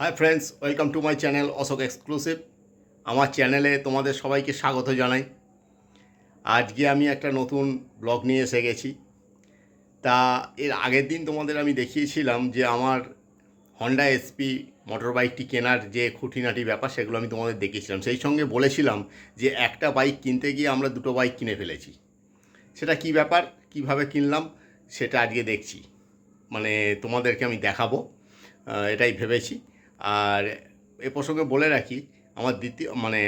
Hi friends welcome to my channel Ashok exclusive আমার চ্যানেলে তোমাদের সবাইকে স্বাগত জানাই। আজকে আমি একটা নতুন ব্লগ নিয়ে এসে গেছি। তা এর আগের দিন তোমাদের আমি দেখিয়েছিলাম যে আমার হন্ডা এসপি মোটর বাইকটি কেনার যে খুঁটিনাটি ব্যাপার, সেগুলো আমি তোমাদের দেখিয়েছিলাম। সেই সঙ্গে বলেছিলাম যে একটা বাইক কিনতে গিয়ে আমরা দুটো বাইক কিনে ফেলেছি। সেটা কি ব্যাপার? কীভাবে কিনলাম? সেটা আজকে দেখছি। মানে তোমাদেরকে আমি দেখাবো। এটাই ভেবেছি। আর এ প্রসঙ্গে বলে রাখি, আমার দ্বিতীয় মানে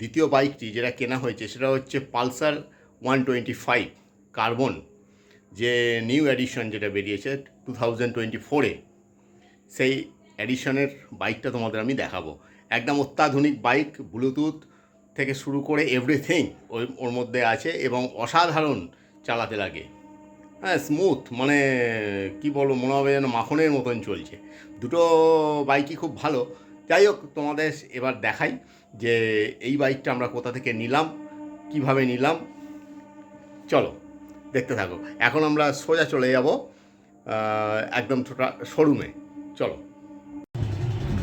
দ্বিতীয় বাইকটি যেটা কেনা হয়েছে সেটা হচ্ছে Pulsar one twenty five carbon, যে নিউ এডিশন যেটা বেরিয়েছে টু থাউজেন্ড টোয়েন্টি ফোরে। সেই এডিশনের বাইকটা তোমাদের আমি দেখাবো। একদম অত্যাধুনিক বাইক, ব্লুটুথ থেকে শুরু করে এভরিথিং ওই ওর মধ্যে আছে এবং অসাধারণ চালাতে লাগে। হ্যাঁ স্মুথ মানে কি বলব, মনে হবে যেন মাখনের মতন চলছে। দুটো বাইকই খুব ভালো। যাই হোক, তোমাদের এবার দেখাই যে এই বাইকটা আমরা কোথা থেকে নিলাম, কীভাবে নিলাম। চলো, দেখতে থাকো। এখন আমরা সোজা চলে যাব একদম ছোটা শোরুমে চলো।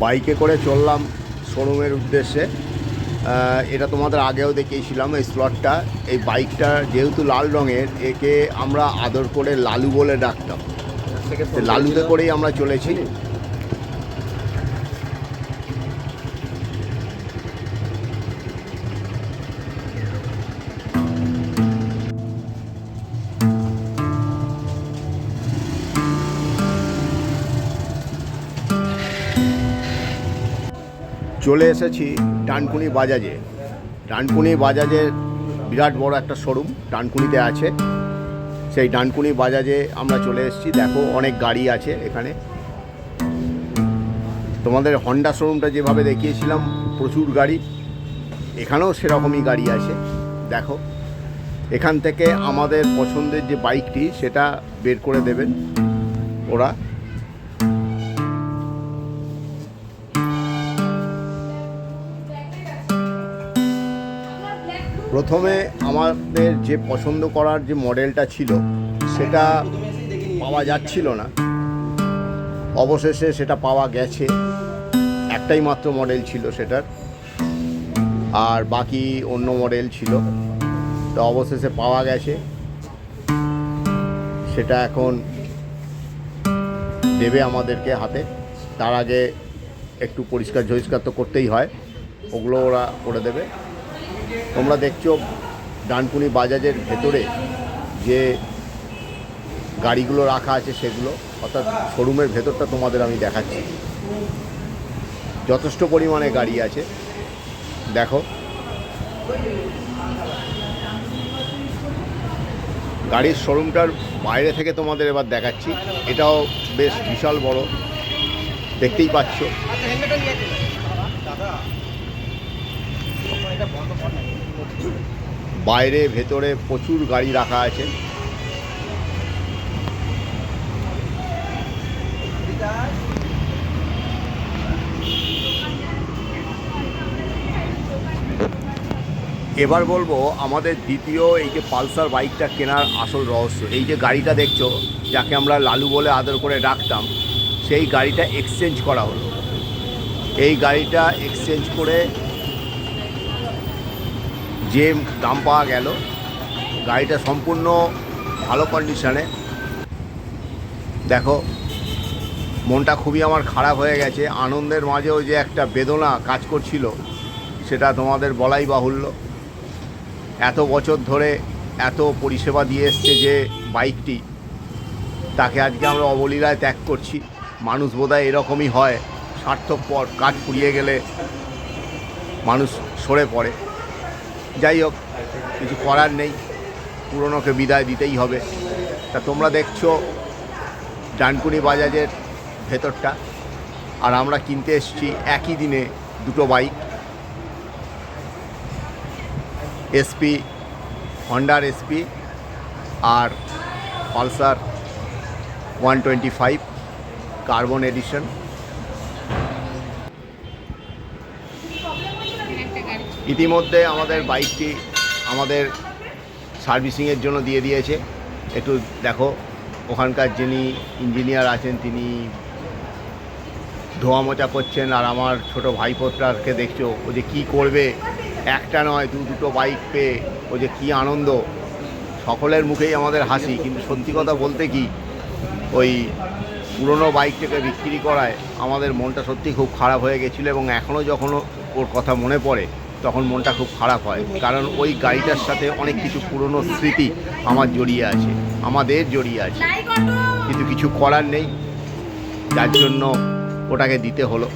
বাইকে করে চললাম শোরুমের উদ্দেশ্যে। এটা তোমাদের আগেও দেখিয়েছিলাম এই স্লটটা এই বাইকটা যেহেতু লাল রঙের একে আমরা আদর করে লালু বলে ডাকতাম। লালুতে করেই আমরা চলেছি। চলে এসেছি ডানকুনি বাজাজে। ডানকুনি বাজাজের বিরাট বড় একটা শোরুম ডানকুনিতে আছে। সেই ডানকুনি বাজাজে আমরা চলে এসেছি। দেখো অনেক গাড়ি আছে এখানে। তোমাদের হন্ডা শোরুমটা যেভাবে দেখিয়েছিলাম, প্রচুর গাড়ি। এখানেও সেরকমই গাড়ি আছে। দেখো, এখান থেকে আমাদের পছন্দের যে বাইকটি সেটা বের করে দেবেন ওরা। প্রথমে আমাদের যে পছন্দ করার যে মডেলটা ছিল, সেটা পাওয়া যাচ্ছিল না। অবশেষে সেটা পাওয়া গেছে। একটাই মাত্র মডেল ছিল সেটার। আর বাকি অন্য মডেল ছিল। তো অবশেষে পাওয়া গেছে। সেটা এখন দেবে আমাদেরকে হাতে। তার আগে একটু পরিষ্কার ঝরিষ্কার তো করতেই হয়। ওগুলো ওরা করে দেবে। তোমরা দেখছ ডানকুনি বাজাজের ভেতরে যে গাড়িগুলো রাখা আছে সেগুলো, অর্থাৎ শোরুমের ভেতরটা তোমাদের আমি দেখাচ্ছি। যথেষ্ট পরিমাণে গাড়ি আছে। দেখো। গাড়ির শোরুমটার বাইরে থেকে তোমাদের এবার দেখাচ্ছি। এটাও বেশ বিশাল বড়। দেখতেই পাচ্ছ। বাইরে, ভেতরে প্রচুর গাড়ি রাখা আছে। এবার বলব, আমাদের দ্বিতীয় এই যে পালসার বাইকটা কেনার আসল রহস্য। এই যে গাড়িটা দেখছ, যাকে আমরা লালু বলে আদর করে ডাকতাম, সেই গাড়িটা এক্সচেঞ্জ করা হলো। এই গাড়িটা এক্সচেঞ্জ করে যে দাম পাওয়া গেল, গাড়িটা সম্পূর্ণ ভালো কন্ডিশনে দেখো, মনটা খুবই আমার খারাপ হয়ে গেছে। আনন্দের মাঝেও যে একটা বেদনা কাজ করছিল, সেটা তোমাদের বলাই বাহুল্য। এত বছর ধরে এত পরিষেবা দিয়ে এসছে যে বাইকটি, তাকে আজকে আমরা অবলীলায় ত্যাগ করছি। মানুষ বোধহয় এরকমই হয়, স্বার্থপর কাজ পুড়িয়ে গেলে মানুষ সরে পড়ে। যাই হোক, কিছু করার নেই। পুরনোকে বিদায় দিতেই হবে। তা তোমরা দেখছ ডানকুনি বাজাজের ভেতরটা। আর আমরা কিনতে এসেছি একই দিনে দুটো বাইক। এসপি, হন্ডার এসপি আর Pulsar one twenty five carbon edition. ইতিমধ্যে আমাদের বাইকটি আমাদের সার্ভিসিংয়ের জন্য দিয়ে দিয়েছে। একটু দেখো, ওখানকার যিনি ইঞ্জিনিয়ার আছেন, তিনি ধোয়া মোচা করছেন, আর আমার ছোট ভাইপোত্রাকে দেখছ, ও যে কী করবে? একটা নয়, দু দুটো বাইক পেয়ে ও যে কী আনন্দ। সকলের মুখেই আমাদের হাসি, কিন্তু সত্যি কথা বলতে কি, ওই পুরনো বাইকটাকে বিক্রি করায় আমাদের মনটা সত্যি খুব খারাপ হয়ে গেছিল এবং এখনও যখন ওর কথা মনে পড়ে তখন মনটা খুব খারাপ হয়। কারণ ওই গাড়িটার সাথে অনেক কিছু পুরনো স্মৃতি আমার জড়িয়ে আছে, আমাদের জড়িয়ে আছে। কিন্তু কিছু করার নেই। যার জন্য ওটাকে দিতে হলো।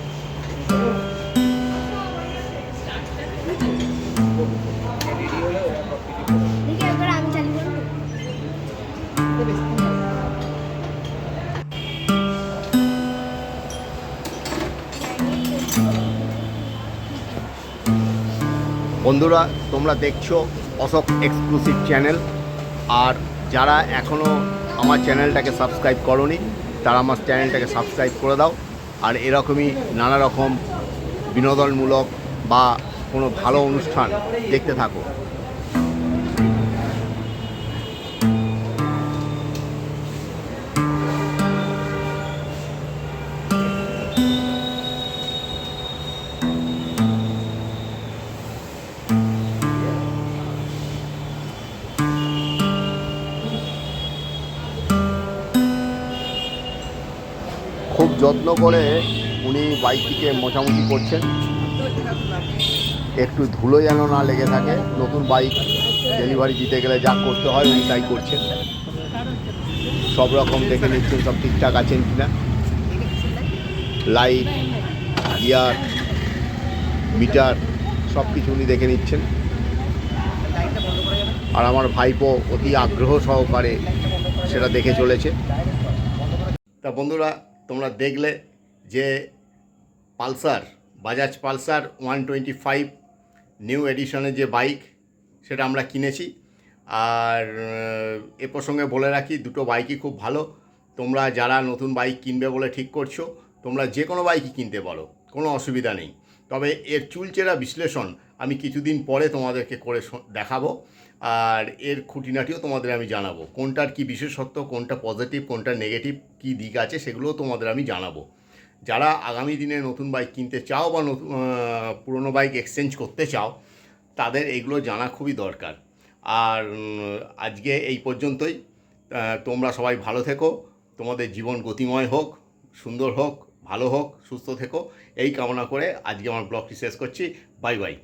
বন্ধুরা, তোমরা দেখছ অশোক এক্সক্লুসিভ চ্যানেল আর যারা এখনও আমার চ্যানেলটাকে সাবস্ক্রাইব করনি, তারা আমার চ্যানেলটাকে সাবস্ক্রাইব করে দাও। আর এরকমই নানা রকম বিনোদনমূলক বা কোনো ভালো অনুষ্ঠান দেখতে থাকো। খুব যত্ন করে উনি বাইকটিকে মোছামুছি করছেন। একটু ধুলো যেন না লেগে থাকে। নতুন বাইক ডেলিভারি দিতে গেলে যা করতে হয় উনি তাই করছেন। সব রকম দেখে নিচ্ছেন, সব ঠিকঠাক আছেন কিনা। লাইট, গিয়ার, মিটার, সব কিছু উনি দেখে নিচ্ছেন। আর আমার ভাইপো অতি আগ্রহ সহকারে সেটা দেখে চলেছে। তা বন্ধুরা তোমরা দেখলে যে Pulsar, Bajaj Pulsar one twenty five new এডিশনের যে বাইক সেটা আমরা কিনেছি। আর এ প্রসঙ্গে বলে রাখি, দুটো বাইকই খুব ভালো। তোমরা যারা নতুন বাইক কিনবে বলে ঠিক করছ, তোমরা যে কোনো বাইকই কিনতে পারো, কোনো অসুবিধা নেই। তবে এর চুলচেরা বিশ্লেষণ আমি কিছুদিন পরে তোমাদেরকে করে দেখাবো। আর এর খুঁটিনাটিও তোমাদের আমি জানাব। কোনটার কি বিশেষত্ব, কোনটা পজিটিভ কোনটা নেগেটিভ কি দিক আছে সেগুলোও তোমাদের আমি জানাব। যারা আগামী দিনে নতুন বাইক কিনতে চাও বা নতুন পুরনো বাইক এক্সচেঞ্জ করতে চাও, তাদের এগুলো জানা খুবই দরকার। আর আজকে এই পর্যন্তই। তোমরা সবাই ভালো থেকো। তোমাদের জীবন গতিময় হোক, সুন্দর হোক। ভালো হোক সুস্থ থেকো। এই কামনা করে আজকে আমার ব্লগটি শেষ করছি। Bye bye.